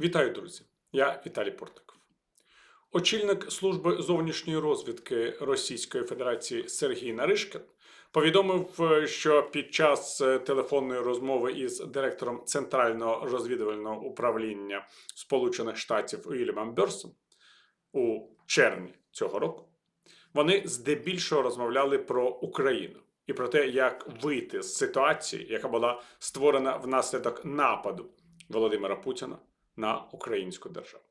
Вітаю, друзі! Я Віталій Портаков. Очільник служби зовнішньої розвідки Російської Федерації Сергій Наришкін повідомив, що під час е, телефонної розмови із директором Центрального розвідувального управління Сполучених Штатів Уільямом Берсом у червні цього року вони здебільшого розмовляли про Україну і про те, як вийти з ситуації, яка була створена внаслідок нападу Володимира Путіна на українську державу.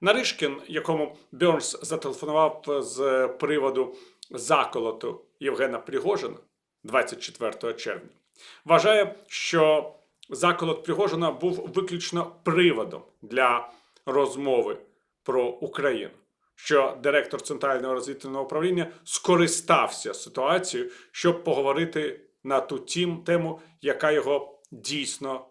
Наришкін, якому Бернс зателефонував з приводу заколоту Євгена Пригожина 24 червня, вважає, що заколот Пригожина був виключно приводом для розмови про Україну. Що директор центрального розвідувального управління скористався ситуацією, щоб поговорити на ту тім, тему, яка його дійсно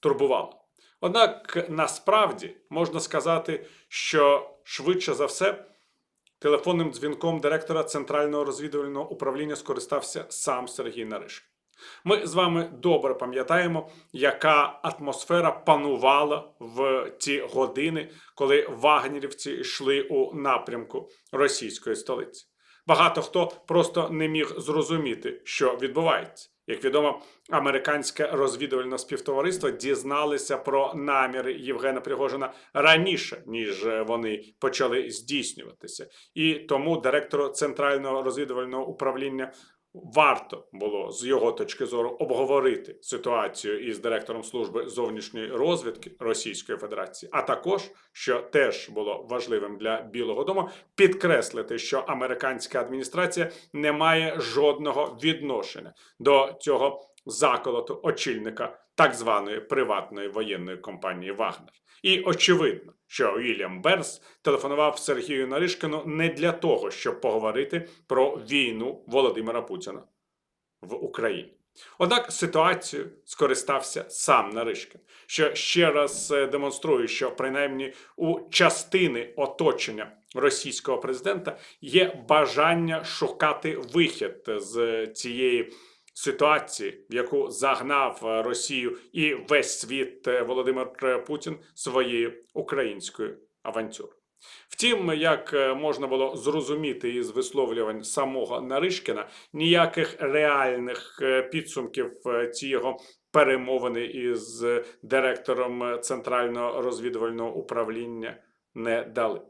турбувала. Однак насправді можна сказати, що швидше за все телефонним дзвінком директора Центрального розвідувального управління скористався сам Сергій Наришкін. Ми з вами добре пам'ятаємо, яка атмосфера панувала в ті години, коли вагнерівці йшли у напрямку російської столиці. Багато хто просто не міг зрозуміти, що відбувається. Як відомо, американське розвідувальне співтовариство дізналися про наміри Євгена Пригожина раніше, ніж вони почали здійснюватися, і тому директору центрального розвідувального управління варто було з його точки зору обговорити ситуацію із директором служби зовнішньої розвідки Російської Федерації, а також що теж було важливим для Білого Дому, підкреслити, що американська адміністрація не має жодного відношення до цього заколоту очільника так званої приватної воєнної компанії Вагнер. І очевидно, що Уільям Берс телефонував Сергію Наришкину не для того, щоб поговорити про війну Володимира Путіна в Україні. Однак ситуацію скористався сам Наришкін, що ще раз е, демонструє, що принаймні у частини оточення російського президента є бажання шукати вихід з цієї ситуації, в яку загнав е, Росію і весь світ е, Володимир Путін своєю українською авантюрою. Втім, як е, можна було зрозуміти із висловлювань самого Наришкіна, ніяких реальних підсумків ці його перемовини із директором центрального розвідувального управління не дали.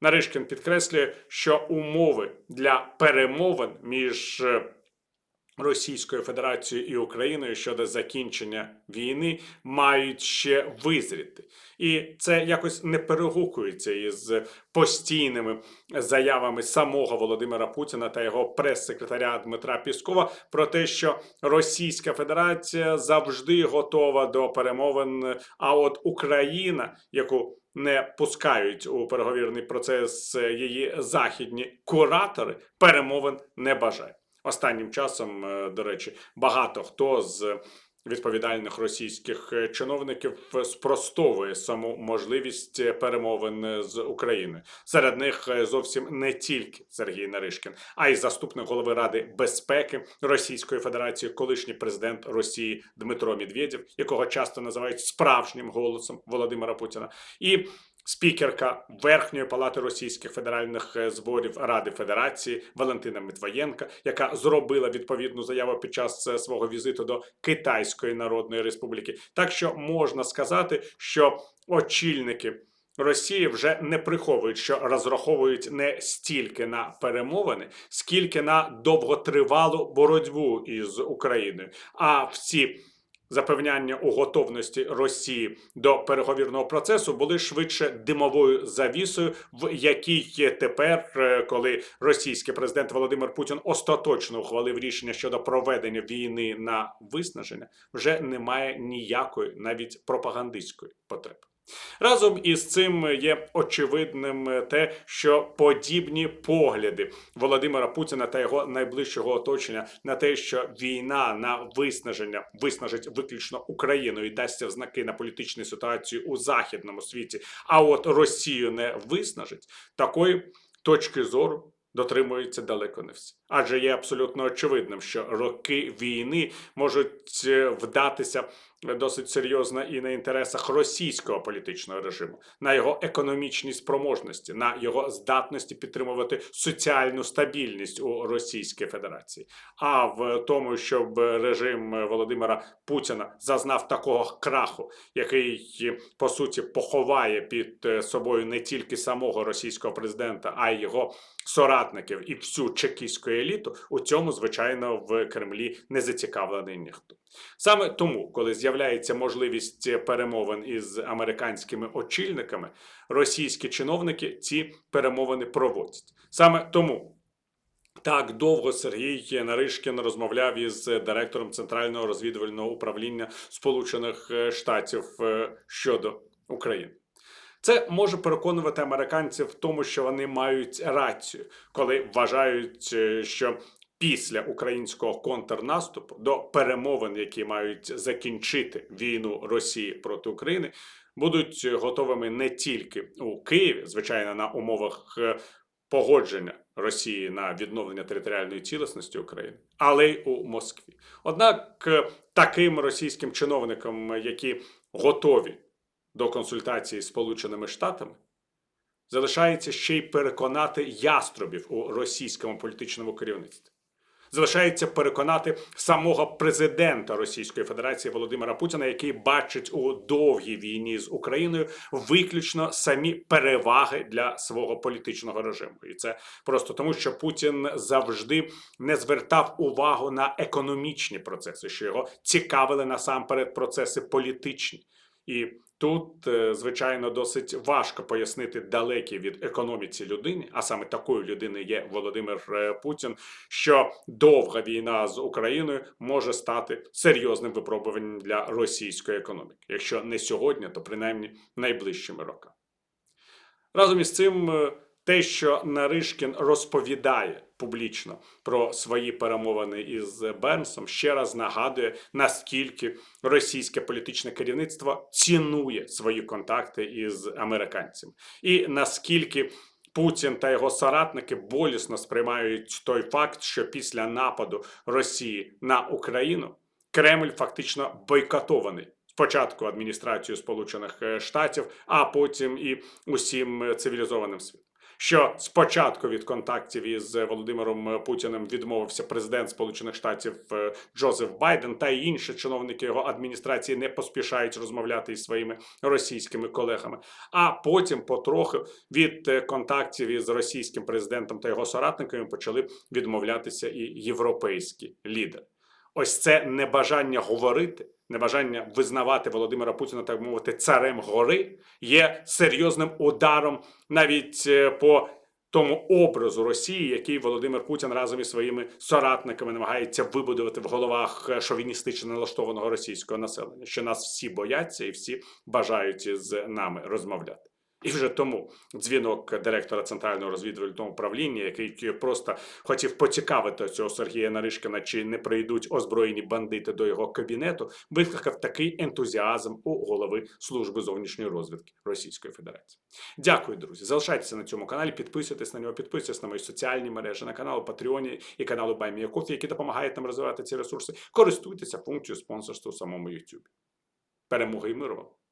Наришкін підкреслює, що умови для перемовин між Російською Федерацією і Україною щодо закінчення війни мають ще визріти, і це якось не перегукується із постійними заявами самого Володимира Путіна та його прес-секретаря Дмитра Піскова про те, що Російська Федерація завжди готова до перемовин. А от Україна, яку не пускають у переговірний процес її західні куратори, перемовин не бажає. Останнім часом, е, до речі, багато хто з відповідальних російських чиновників спростовує саму можливість перемовин з Україною. Серед них е, зовсім не тільки Сергій Наришкін, а й заступник голови Ради безпеки Російської Федерації, колишній президент Росії Дмитро Медведєв, якого часто називають справжнім голосом Володимира Путіна. і спікерка Верхньої палати російських федеральних е, зборів Ради Федерації Валентина Митвоєнка, яка зробила відповідну заяву під час е, свого візиту до Китайської Народної Республіки. Так що можна сказати, що очільники. Росії вже не приховують, що розраховують не стільки на перемовини, скільки на довготривалу боротьбу із Україною. А всі запевняння у готовності Росії до переговірного процесу були швидше димовою завісою, в якій тепер, е, коли російський президент Володимир Путін остаточно ухвалив рішення щодо проведення війни на виснаження, вже немає ніякої навіть пропагандистської потреби. Разом із цим є очевидним те, що подібні погляди Володимира Путіна та його найближчого оточення на те, що війна на виснаження виснажить виключно Україну і дасться в знаки на політичну ситуацію у західному світі, а от Росію не виснажить такої точки зору дотримуються далеко не всі. Адже є абсолютно очевидним, що роки війни можуть е, вдатися досить серйозно і на інтересах російського політичного режиму, на його економічній спроможності, на його здатності підтримувати соціальну стабільність у Російській Федерації. А в тому, щоб режим Володимира Путіна зазнав такого краху, який по суті поховає під е, собою не тільки самого російського президента, а й його соратників і всю еліту, у цьому звичайно в Кремлі не зацікавлений ніхто. Саме тому, коли з'являється можливість перемовин із американськими очільниками, російські чиновники ці перемовини проводять. Саме тому. Так довго Сергій Наришкін розмовляв із директором Центрального розвідувального управління Сполучених Штатів е, щодо України. Це може переконувати американців в тому, що вони мають рацію, коли вважають, е, що після українського контрнаступу до перемовин, які мають закінчити війну Росії проти України, будуть готовими не тільки у Києві, звичайно, на умовах е, погодження Росії на відновлення територіальної цілісності України, але й у Москві. Однак е, таким російським чиновникам, які готові до консультації з Сполученими Штатами, залишається ще й переконати яструбів у російському політичному керівництві. Залишається переконати самого президента Російської Федерації Володимира Путіна, який бачить у довгій війні з Україною виключно самі переваги для свого політичного режиму, і це просто тому, що Путін завжди не звертав увагу на економічні процеси, що його цікавили насамперед процеси політичні. І тут, е, звичайно, досить важко пояснити далекій від економіці людині, а саме такою людиною є Володимир е, Путін, що довга війна з Україною може стати серйозним випробуванням для російської економіки. Якщо не сьогодні, то принаймні найближчими роками. Разом із цим. е, те, що Наришкін розповідає публічно про свої перемовини із Бернсом, ще раз нагадує, наскільки російське політичне керівництво цінує свої контакти із американцями, і наскільки Путін та його соратники болісно сприймають той факт, що після нападу Росії на Україну Кремль фактично бойкотований. Спочатку адміністрацією Сполучених Штатів, а потім і усім цивілізованим світом що спочатку від контактів із Володимиром Путіним відмовився президент Сполучених Штатів е, Джозеф Байден та й інші чиновники його адміністрації не поспішають розмовляти із своїми російськими колегами. А потім, потрохи, від е, контактів із російським президентом та його соратниками почали відмовлятися і європейські лідери. Ось це небажання говорити, небажання визнавати Володимира Путіна, так мовити, царем гори, є серйозним ударом навіть е, по тому образу Росії, який Володимир Путін разом із своїми соратниками намагається вибудувати в головах е, шовіністично налаштованого російського населення, що нас всі бояться і всі бажають з нами розмовляти. І вже тому дзвінок директора центрального розвідувального управління, який просто хотів поцікавити цього Сергія Наришкина, чи не прийдуть озброєні бандити до його кабінету, викликав такий ентузіазм у голови служби зовнішньої розвідки Російської Федерації. Дякую, друзі. Залишайтеся на цьому каналі, підписуйтесь на нього, підписуйтесь на мої соціальні мережі, на канал Патреоні і каналу Баймія Кофі, які допомагають нам розвивати ці ресурси. Користуйтеся функцією спонсорства у самому YouTube. Перемоги і миру вам!